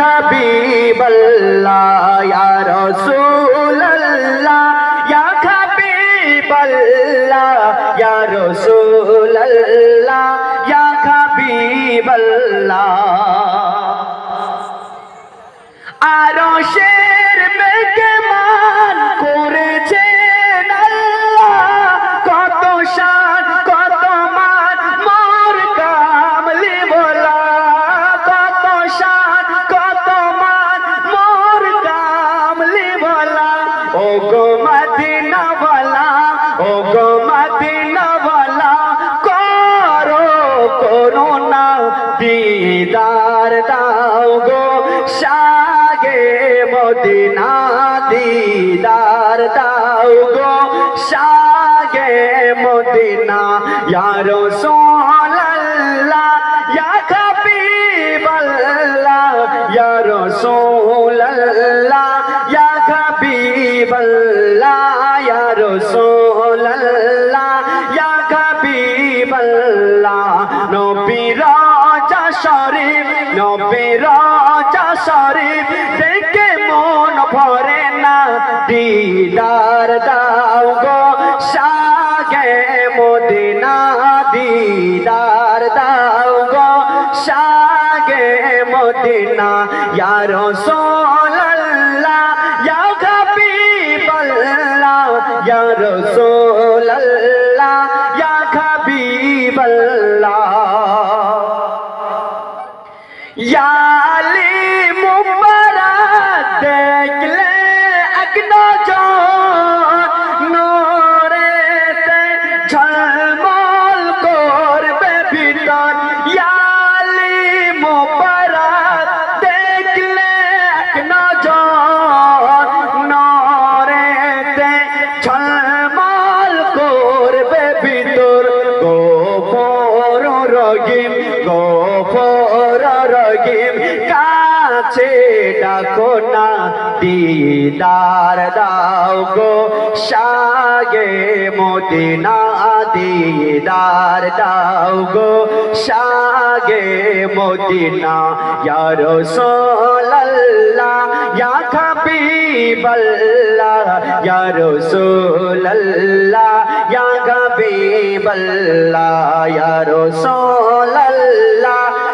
হাবিবাল্লাহ ইয়া রাসূলুল্লাহ ইয়া হাবিবাল্লাহ ইয়া রাসূলুল্লাহ ইয়া হাবিবাল্লাহ। আরশের মেঘমান করেছেন দিদার দাও গো। সাগে মদিনা, দিদার দাও গো। সাগে মদিনা ইয়ার সোল্লাহ ইয়া হাবিবাল্লাহ, ইয়া রাসূলুল্লাহ, ইয়া হাবিবাল্লাহ। রাসূলুল্লাহ ইয়া হাবিবাল্লাহ, নবী রাজা শরীফ, নবী রাজা শরীফ, দেখে মন ভরে না, দিদার দাও গো, সাগে মদিনা, দিদার দাও গো, সাগে মদিনা, ইয়া রাসূলুল্লাহ রাসূলুল্লাহ ইয়া হাবিবাল্লাহ। রগিম কাছে ডাকো না, দিদার দাও গো সাগে মদিনা, দিদার দাও গো সাগে মদিনা। ইয়া রাসূলুল্লাহ, ইয়া হাবিবাল্লাহ, ইয়া রাসূলুল্লাহ, ইয়া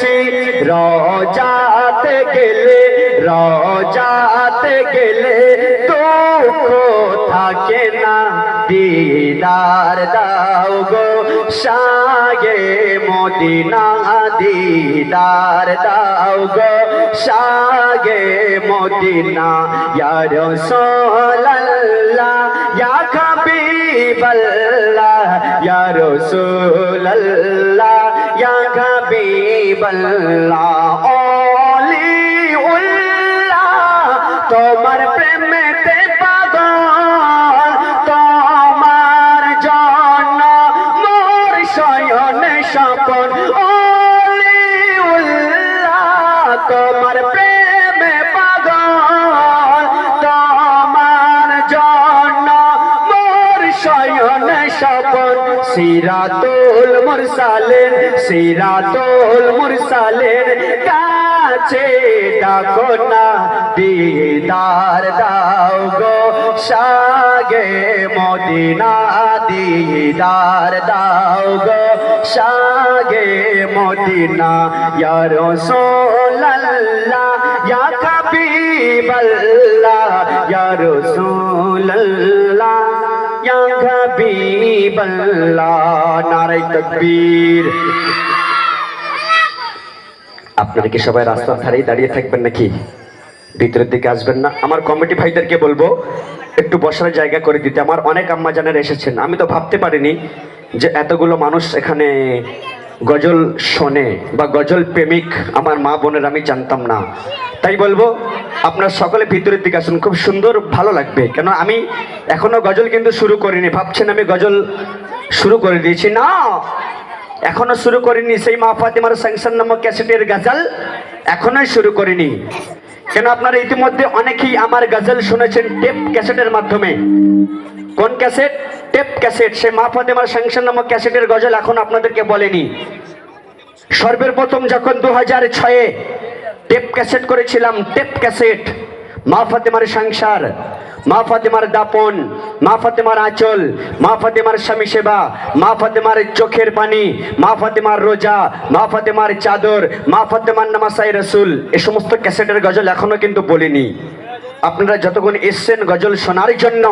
পেয়েছি রজাতে গেলে রজাতে গেলে দুঃখ থাকে না। দিদার দাও গো সাগে মদিনা, দিদার দাও গো সাগে মদিনা। ইয়া রাসূলুল্লাহ হাবিবাল্লাহ ওলি উল্লা তোমার প্রেমেতে পাগল তোমার জন্য মোর শয়ন স্বপন। ওলি উল্লা তোমার সিরাতুল মুরসালিন সিরাতুল মুরসালিন কাছে ডাকো না দিদার দাও গো সাগে মদিনা দিদার দাও গো সাগে মদিনা ইয়া রাসূলুল্লাহ ইয়া হাবিবাল্লাহ ইয়া রাসূলুল্লাহ তাকবীর আপনারা কি সবাই রাস্তার ধারেই দাঁড়িয়ে থাকবেন নাকি? ভিতরের দিকে আসবেন না। আমার কমিটি ভাইদেরকে বলব, একটু বসার জায়গা করে দিতে। আমার অনেক আম্মা জানের এসেছেন। আমি তো ভাবতে পারিনি যে এতগুলো মানুষ এখানে গজল শোনে বা গজল প্রেমিক আমার মা বোনের আমি জানতাম না। তাই বলব, আপনার সকলে ভিতরের দিকে আসুন, খুব সুন্দর, ভালো লাগবে। কেন, আমি এখনও গজল কিন্তু শুরু করিনি, ভাবছেন আমি গজল শুরু করে দিয়েছি। না, এখনও শুরু করিনি, সেই মা ফাতিমার স্যাংশন নামক ক্যাসেটের গজল এখনোই শুরু করিনি। কেন, আপনারা ইতিমধ্যে অনেকেই আমার গজল শুনেছেন, টেপ ক্যাসেটের মাধ্যমে। কোন ক্যাসেট? টেপ ক্যাসেট, সে মা ফাতেমার স্যাংশন নামক ক্যাসেটের গজল এখন আপনাদেরকে বলেনি। সর্বের প্রথম যখন দু হাজার ছয়ে টেপ ক্যাসেট করেছিলাম, টেপ ক্যাসেট মা ফাতেমার সংসার মা ফাতেমার দাপন মা ফাতেমার আঁচল মা ফাতেমার স্বামী সেবা মা ফাতেমার চোখের পানি মা ফাতেমার রোজা মা ফাতেমার চাদর মা ফাতেমার নামাসাই রসুল, এ সমস্ত ক্যাসেটের গজল এখনও কিন্তু বলিনি। আপনারা যতক্ষণ এসছেন গজল শোনার জন্য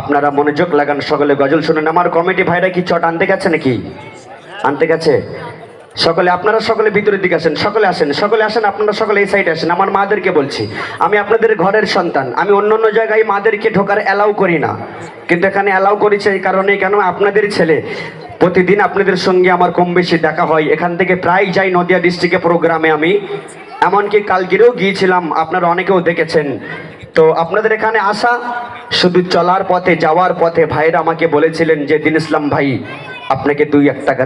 আপনারা মনোযোগ লাগান, সকলে গজল শুনেন। আমার কমিটি ভাইরা কি চট আনতে গেছে নাকি? আনতে গেছে? সকলে, আপনারা সকলে ভিতরের দিকে আসেন, সকলে আসেন সকলে আসেন, আপনারা সকলে এই সাইডে আসেন। আমার মাদেরকে বলছি, আমি আপনাদের ঘরের সন্তান, আমি অন্য অন্য জায়গায় মাদেরকে ঢোকার অ্যালাউ করি না। কিন্তু এখানে অ্যালাউ করেছে এই কারণে কেন আপনাদের ছেলে? প্রতিদিন আপনাদের সঙ্গে আমার কম বেশি দেখা হয়। এখান থেকে প্রায় যাই নদিয়া ডিস্ট্রিক্টে প্রোগ্রামে আমি। এমনকি কালকেরেও গিয়েছিলাম, আপনারা অনেকেও দেখেছেন। তো আপনাদের এখানে আসা, শুধু চলার পথে, যাওয়ার পথে ভাইরা আমাকে বলেছিলেন যে, দিন ইসলাম ভাই, আপনাকে দুই এক টাকা